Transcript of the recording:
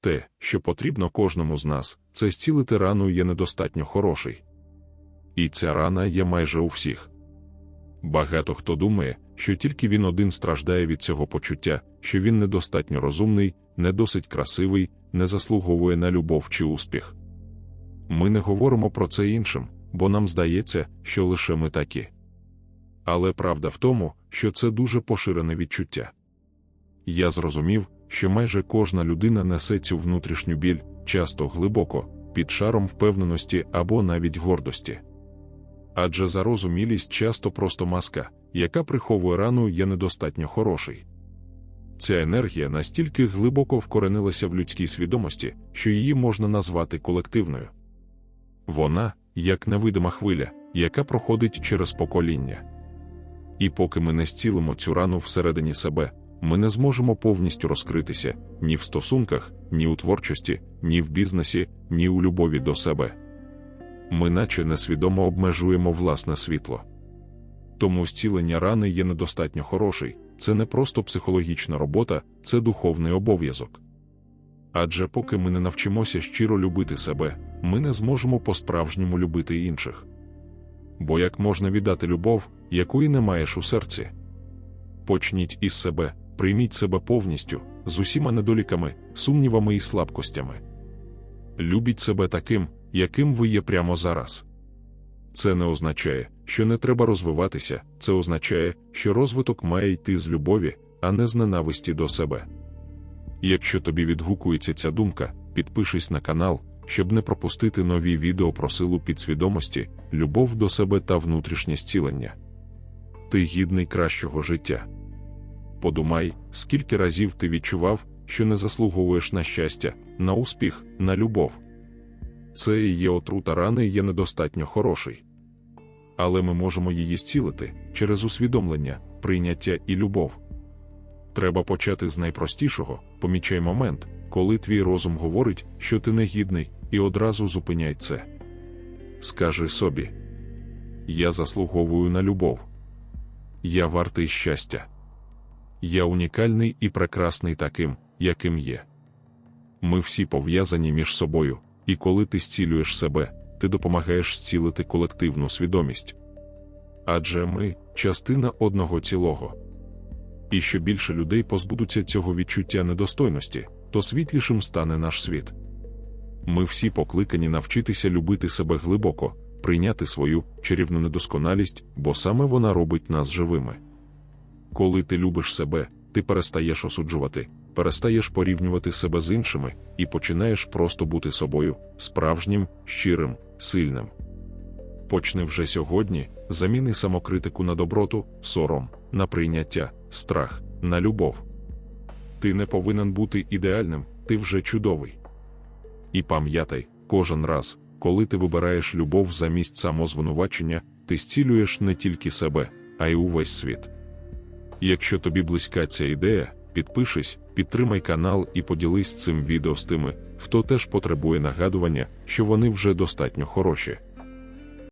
Те, що потрібно кожному з нас, це зцілити рану є недостатньо хороший. І ця рана є майже у всіх. Багато хто думає, що тільки він один страждає від цього почуття, що він недостатньо розумний, не досить красивий, не заслуговує на любов чи успіх. Ми не говоримо про це іншим, бо нам здається, що лише ми такі. Але правда в тому, що це дуже поширене відчуття. Я зрозумів, що майже кожна людина несе цю внутрішню біль, часто глибоко, під шаром впевненості або навіть гордості. Адже зарозумілість часто просто маска, яка приховує рану є недостатньо хороший. Ця енергія настільки глибоко вкоренилася в людській свідомості, що її можна назвати колективною. Вона, як невидима хвиля, яка проходить через покоління. І поки ми не зцілимо цю рану всередині себе, ми не зможемо повністю розкритися ні в стосунках, ні у творчості, ні в бізнесі, ні у любові до себе. Ми наче несвідомо обмежуємо власне світло. Тому зцілення рани є недостатньо хороший, це не просто психологічна робота, це духовний обов'язок. Адже поки ми не навчимося щиро любити себе, ми не зможемо по-справжньому любити інших. Бо як можна віддати любов, якої не маєш у серці? Почніть із себе, прийміть себе повністю, з усіма недоліками, сумнівами і слабкостями. Любіть себе таким, яким ви є прямо зараз. Це не означає, що не треба розвиватися, це означає, що розвиток має йти з любові, а не з ненависті до себе. Якщо тобі відгукується ця думка, підпишись на канал, щоб не пропустити нові відео про силу підсвідомості, любов до себе та внутрішнє зцілення. Ти гідний кращого життя. Подумай, скільки разів ти відчував, що не заслуговуєш на щастя, на успіх, на любов. Це і є отрута рани є недостатньо хороший. Але ми можемо її зцілити через усвідомлення, прийняття і любов. Треба почати з найпростішого, помічай момент, коли твій розум говорить, що ти негідний, і одразу зупиняй це. Скажи собі: Я заслуговую на любов. Я вартий щастя. Я унікальний і прекрасний таким, яким є. Ми всі пов'язані між собою, і коли ти зцілюєш себе, ти допомагаєш зцілити колективну свідомість. Адже ми частина одного цілого. І що більше людей позбудуться цього відчуття недостойності, то світлішим стане наш світ. Ми всі покликані навчитися любити себе глибоко, прийняти свою чарівну недосконалість, бо саме вона робить нас живими. Коли ти любиш себе, ти перестаєш осуджувати, перестаєш порівнювати себе з іншими і починаєш просто бути собою, справжнім, щирим, сильним. Почни вже сьогодні, заміни самокритику на доброту, сором, на прийняття, страх, на любов. Ти не повинен бути ідеальним, ти вже чудовий. І пам'ятай, кожен раз, коли ти вибираєш любов замість самозвинувачення, ти зцілюєш не тільки себе, а й увесь світ. Якщо тобі близька ця ідея, підпишись, підтримай канал і поділись цим відео з тими, хто теж потребує нагадування, що вони вже достатньо хороші.